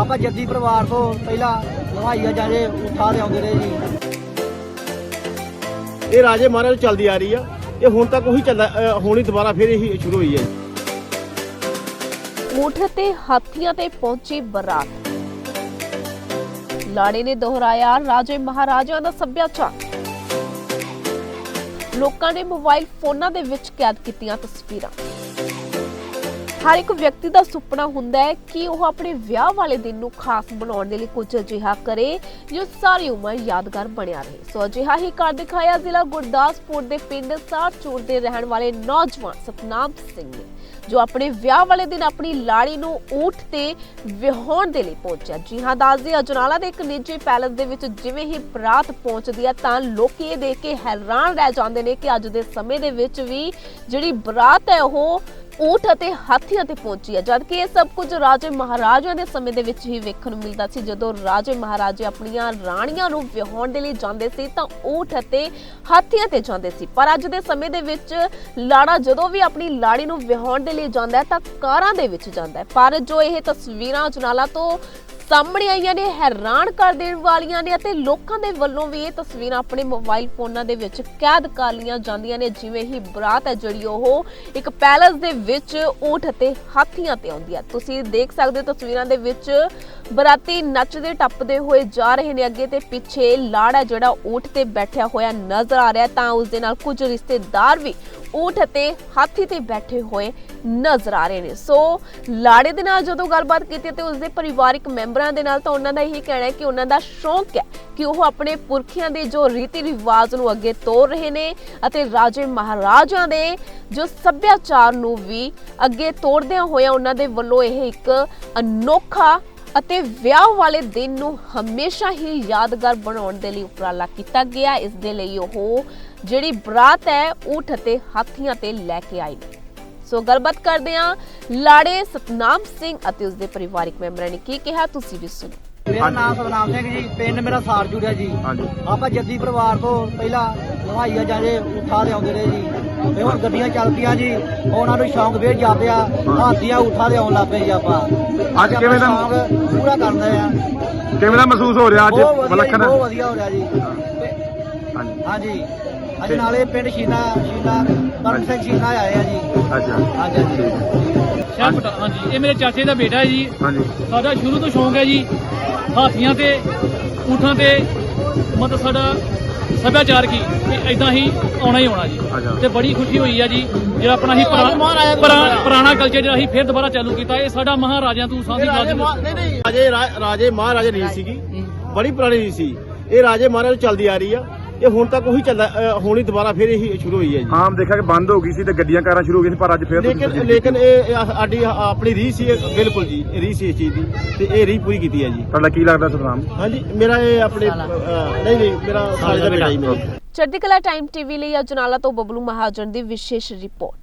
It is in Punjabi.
ਆਪਾਂ ਜੱਦੀ ਪਰਿਵਾਰ ਤੋਂ ਪਹਿਲਾਂ ਲਵਾਈਆ ਜਾਰੇ ਉਠਾ ਦੇ ਆਉਂਦੇ ਰਹੇ ਜੀ। ਇਹ ਰਾਜੇ ਮਹਾਰਾਜ ਚੱਲਦੀ ਆ ਰਹੀ ਆ। ਇਹ ਹੁਣ ਤੱਕ ਉਹੀ ਚੱਲਦਾ ਹੁਣ ਹੀ ਦੁਬਾਰਾ ਫਿਰ ਇਹੀ ਸ਼ੁਰੂ ਹੋਈ ਹੈ। ਊਠ ਤੇ ਹਾਥੀਆਂ ਤੇ ਪਹੁੰਚੀ ਬਰਾਤ। ਲਾੜੇ ਨੇ ਦੁਹਰਾਇਆ ਰਾਜੇ ਮਹਾਰਾਜਿਆਂ ਦਾ ਸੱਭਿਆਚਾਰ। ਲੋਕਾਂ ਨੇ ਮੋਬਾਈਲ ਫੋਨਾਂ ਦੇ ਵਿੱਚ ਕੈਦ ਕੀਤੀਆਂ ਤਸਵੀਰਾਂ। ਹਰ ਇੱਕ ਵਿਅਕਤੀ ਦਾ ਸੁਪਨਾ ਹੁੰਦਾ ਹੈ ਕਿ ਉਹ ਆਪਣੇ ਵਿਆਹ ਵਾਲੇ ਦਿਨ ਨੂੰ ਖਾਸ ਬਣਾਉਣ ਦੇ ਲਈ ਕੁਝ ਅਜਿਹਾ ਕਰੇ, ਜੋ ਸਾਰੀ ਉਮਰ ਯਾਦਗਾਰ ਬਣਿਆ ਰਹੇ। ਸੋ ਅਜਿਹਾ ਹੀ ਕਰ ਦਿਖਾਇਆ ਜ਼ਿਲ੍ਹਾ ਗੁਰਦਾਸਪੁਰ ਦੇ ਪਿੰਡ ਸਾਰਚੂਰ ਦੇ ਰਹਿਣ ਵਾਲੇ ਨੌਜਵਾਨ ਸਤਨਾਮ ਸਿੰਘ ਨੇ, ਜੋ ਆਪਣੇ ਵਿਆਹ ਵਾਲੇ ਦਿਨ ਆਪਣੀ ਲਾੜੀ ਨੂੰ ਊਠ ਤੇ ਵਿਆਹੁਣ ਦੇ ਲਈ ਪਹੁੰਚਿਆ। ਜੀ ਹਾਂ ਦੱਸਦੇ ਅਜਨਾਲਾ ਦੇ ਇੱਕ ਨਿੱਜੀ ਪੈਲਸ ਦੇ ਵਿੱਚ ਜਿਵੇਂ ਹੀ ਬਰਾਤ ਪਹੁੰਚਦੀ ਹੈ, ਤਾਂ ਲੋਕੀ ਇਹ ਦੇਖ ਕੇ ਹੈਰਾਨ ਰਹਿ ਜਾਂਦੇ ਨੇ ਕਿ ਅੱਜ ਦੇ ਸਮੇਂ ਦੇ ਵਿੱਚ ਵੀ ਜਿਹੜੀ ਬਰਾਤ ਹੈ, ਉਹ ਊਠ ਅਤੇ ਹਾਥੀਆਂ ਤੇ ਪਹੁੰਚੀ ਹੈ। ਜਦਕਿ ਇਹ ਸਭ ਕੁਝ ਰਾਜੇ ਮਹਾਰਾਜਿਆਂ ਦੇ ਸਮੇਂ ਦੇ ਵਿੱਚ ਹੀ ਵੇਖਣ ਨੂੰ ਮਿਲਦਾ ਸੀ। ਜਦੋਂ ਰਾਜੇ ਮਹਾਰਾਜੇ ਆਪਣੀਆਂ ਰਾਣੀਆਂ ਨੂੰ ਵਿਆਹੁਣ ਦੇ ਲਈ ਜਾਂਦੇ ਸੀ, ਤਾਂ ਊਠ ਅਤੇ ਹਾਥੀਆਂ ਤੇ ਜਾਂਦੇ ਸੀ। ਪਰ ਅੱਜ ਦੇ ਸਮੇਂ ਦੇ ਵਿੱਚ ਲਾੜਾ ਜਦੋਂ ਵੀ ਆਪਣੀ ਲਾੜੀ ਨੂੰ ਵਿਆਹੁਣ ਦੇ ਲਈ ਜਾਂਦਾ ਹੈ, ਤਾਂ ਕਾਰਾਂ ਦੇ ਵਿੱਚ ਜਾਂਦਾ ਹੈ। ਪਰ ਜੋ ਇਹ ਤਸਵੀਰਾਂ ਜਨਾਲਾ ਤੋਂ ਸਾਹਮਣੇ ਆਈਆਂ ਨੇ, ਹੈਰਾਨ ਕਰ ਦੇਣ ਵਾਲੀਆਂ ਨੇ ਅਤੇ ਲੋਕਾਂ ਦੇ ਵੱਲੋਂ ਵੀ ਇਹ ਤਸਵੀਰਾਂ ਆਪਣੇ ਮੋਬਾਈਲ ਫੋਨਾਂ ਦੇ ਵਿੱਚ ਕੈਦ ਕਰ ਲਈਆਂ ਜਾਂਦੀਆਂ ਨੇ। ਜਿਵੇਂ ਹੀ ਬਰਾਤ ਹੈ, ਜਿਹੜੀ ਉਹ ਇੱਕ ਪੈਲਸ ਦੇ ਵਿੱਚ ਊਠ ਅਤੇ ਹਾਥੀਆਂ ਤੇ ਆਉਂਦੀ ਹੈ। ਤੁਸੀਂ ਦੇਖ ਸਕਦੇ ਹੋ ਤਸਵੀਰਾਂ ਦੇ ਵਿੱਚ ਬਰਾਤੀ ਨੱਚਦੇ, ਟੱਪਦੇ ਹੋਏ ਜਾ ਰਹੇ ਨੇ ਅੱਗੇ ਤੇ ਪਿੱਛੇ ਲਾੜਾ ਜਿਹੜਾ ਊਠ ਤੇ ਬੈਠਿਆ ਹੋਇਆ ਨਜ਼ਰ ਆ ਰਿਹਾ ਤਾਂ ਉਸ ਦੇ ਨਾਲ ਕੁਝ ਰਿਸ਼ਤੇਦਾਰ ਵੀ ਊਠ ਅਤੇ ਹਾਥੀ ਤੇ ਬੈਠੇ ਹੋਏ ਨਜ਼ਰ ਆ ਰਹੇ ਨੇ। ਸੋ, ਲਾੜੇ ਦੇ ਨਾਲ ਜਦੋਂ ਗੱਲਬਾਤ ਕੀਤੀ ਤੇ ਉਸਦੇ ਪਰਿਵਾਰਿਕ ਮੈਂਬਰਾਂ ਦੇ ਨਾਲ ਤਾਂ ਉਹਨਾਂ ਦਾ ਇਹੀ ਕਹਿਣਾ ਹੈ ਕਿ ਉਹਨਾਂ ਦਾ ਸ਼ੌਂਕ ਹੈ ਕਿ ਉਹ ਆਪਣੇ ਪੁਰਖਿਆਂ ਦੇ ਜੋ ਰੀਤੀ ਰਿਵਾਜ ਨੂੰ ਅੱਗੇ ਤੋਰ ਰਹੇ ਨੇ ਅਤੇ ਰਾਜੇ ਮਹਾਰਾਜਾਂ ਦੇ ਜੋ ਸੱਭਿਆਚਾਰ ਨੂੰ ਵੀ ਅੱਗੇ ਤੋੜਦਿਆਂ ਹੋਇਆ ਉਹਨਾਂ ਦੇ ਵੱਲੋਂ ਇਹ ਇੱਕ ਅਨੋਖਾ ਅਤੇ ਵਿਆਹ ਵਾਲੇ ਦਿਨ ਨੂੰ ਹਮੇਸ਼ਾ ਹੀ ਯਾਦਗਾਰ ਬਣਾਉਣ ਦੇ ਲਈ ਉਪਰਾਲਾ ਕੀਤਾ ਗਿਆ। ਇਸ ਦੇ ਲਈ ਉਹ ਜਿਹੜੀ ਬਰਾਤ ਹੈ ਊਠ ਅਤੇ ਹਾਥੀਆਂ ਤੇ ਲੈ ਕੇ ਆਈ ਨੇ। ਸੋ ਗੱਲਬਾਤ ਕਰਦੇ ਹਾਂ ਲਾੜੇ ਸਤਨਾਮ ਸਿੰਘ ਅਤੇ ਉਸਦੇ ਪਰਿਵਾਰਿਕ ਮੈਂਬਰਾਂ ਨੇ ਕੀ ਕਿਹਾ ਤੁਸੀਂ ਵੀ ਸੁਣੋ। ਮੇਰਾ ਨਾਮ ਸਤਨਾਮ ਸਿੰਘ ਜੀ ਪਿੰਡ ਮੇਰਾ ਸਾਰਜੂੜ ਹੈ ਜੀ। ਹਾਂਜੀ। ਆਪਾਂ ਜੱਦੀ ਪਰਿਵਾਰ ਤੋਂ ਪਹਿਲਾਂ ਲਵਾਈਆ ਜਾਰੇ ਉਠਾ ਦੇ ਆਉਂਦੇ ਰਹੇ ਜੀ। ਤੇ ਹੁਣ ਗੱਡੀਆਂ ਚੱਲ ਪਈਆਂ ਜੀ ਉਹਨਾਂ ਨੂੰ ਸ਼ੌਂਕ ਫੇਰ ਜਾਪਿਆ ਹਾਥੀਆਂ ਉਠਾ ਦੇ ਆਉਣ ਲੱਗ ਪਏ ਜੀ ਆਪਾਂ। ਅੱਜ ਕਿਵੇਂ ਦਾ- ਸ਼ੌਂਕ ਪੂਰਾ ਕਰਦੇ ਆ ਕਿਵੇਂ ਦਾ ਮਹਿਸੂਸ ਹੋ ਰਿਹਾ ਬਹੁਤ ਅੱਜ ਵਧੀਆ ਜੀ, ਬਹੁਤ ਵਧੀਆ ਹੋ ਰਿਹਾ ਜੀ। ਹਾਂਜੀ। ਹਾਂਜੀ। ਅੱਜ ਨਾਲੇ ਪਿੰਡ ਸ਼ੀਨਾ ਸ਼ੀਨਾ ਕਰਮ ਸਿੰਘ ਸ਼ੀਨਾ ਆਏ ਆ ਜੀ। ਅੱਛਾ। ਹਾਂਜੀ ਹਾਂਜੀ। ਸ਼ਹਿਰ ਪਟਾ ਹਾਂਜੀ। ਇਹ ਮੇਰੇ ਚਾਚੇ ਦਾ ਬੇਟਾ ਹੈ ਜੀ। ਹਾਂਜੀ। ਸਾਡਾ ਸ਼ੁਰੂ ਤੋਂ ਸ਼ੌਂਕ ਹੈ ਜੀ ਹਾਥੀਆਂ ਤੇ ਊਠਾਂ ਤੇ ਮਤਲਬ ਸਾਡਾ ਸੱਭਿਆਚਾਰ ਕੀ? ਕਿ ਇਦਾਂ ਹੀ ਆਉਣਾ ਹੀ ਆਉਣਾ ਜੀ। ਤੇ ਬੜੀ ਖੁਸ਼ੀ ਹੋਈ ਆ ਜੀ ਜਿਹੜਾ ਆਪਣਾ ਹੀ ਪੁਰਾ- ਪੁਰਾ- ਪੁਰਾਣਾ ਕਲਚਰ ਜਿਹੜਾ ਅਸੀਂ ਫਿਰ ਦੁਬਾਰਾ ਚਾਲੂ ਕੀਤਾ ਇਹ ਸਾਡਾ ਮਹਾਰਾਜਿਆਂ ਤੋਂ ਸਾਂਝੀ ਰਾਜੇ ਨਹੀਂ ਨਹੀਂ। ਰਾਜੇ ਮਹਾਰਾਜੇ ਰੀਤ ਸੀਗੀ। ਬੜੀ ਪੁਰਾਣੀ ਰੀਤ ਸੀ। ਇਹ ਰਾਜੇ ਮਹਾਰਾਜ ਚੱਲਦੀ ਆ ਰਹੀ ਆ। ਇਹ ਹੁਣ ਤੱਕ ਉਹੀ ਚੱਲਦਾ ਅ, ਹੁਣ ਹੀ ਦੁਬਾਰਾ ਫਿਰ ਇਹੀ ਸ਼ੁਰੂ ਹੋਈ ਹੈ ਜੀ। ਆਮ ਦੇਖਿਆ ਕਿ ਬੰਦ ਹੋ ਗਈ ਸੀ ਤੇ ਗੱਡੀਆਂ ਕਾਰਾਂ ਸ਼ੁਰੂ ਹੋ ਗਈਆਂ ਸੀ ਪਰ ਅੱਜ ਫੇਰ ਤੁਸੀਂ ਲੇਕਿਨ ਲੇਕਿਨ ਇਹ ਇਹ ਸਾਡੀ ਆਪਣੀ ਰੀਤ ਸੀ ਇਹ ਬਿਲਕੁਲ ਜੀ ਇਹ ਰੀਤ ਸੀ ਇਸ ਚੀਜ਼ ਦੀ ਤੇ ਇਹ ਰੀਤ ਪੂਰੀ ਕੀਤੀ ਹੈ ਜੀ। ਤੁਹਾਡਾ ਕੀ ਲੱਗਦਾ ਸਤਨਾਮ? ਹਾਂਜੀ ਮੇਰਾ ਇਹ ਆਪਣੇ ਅ, ਨਹੀਂ ਨਹੀਂ ਮੇਰਾ ਸਾਲੇ ਦਾ ਬੇਟਾ। ਜੀ ਮੇਰਾ। ਚੜ੍ਹਦੀ ਕਲਾ ਟਾਈਮ ਟੀਵੀ ਲਈ ਅਜਨਾਲਾ ਤੋਂ ਬਬਲੂ ਮਹਾਜਨ ਦੀ ਵਿਸ਼ੇਸ਼ ਰਿਪੋਰਟ।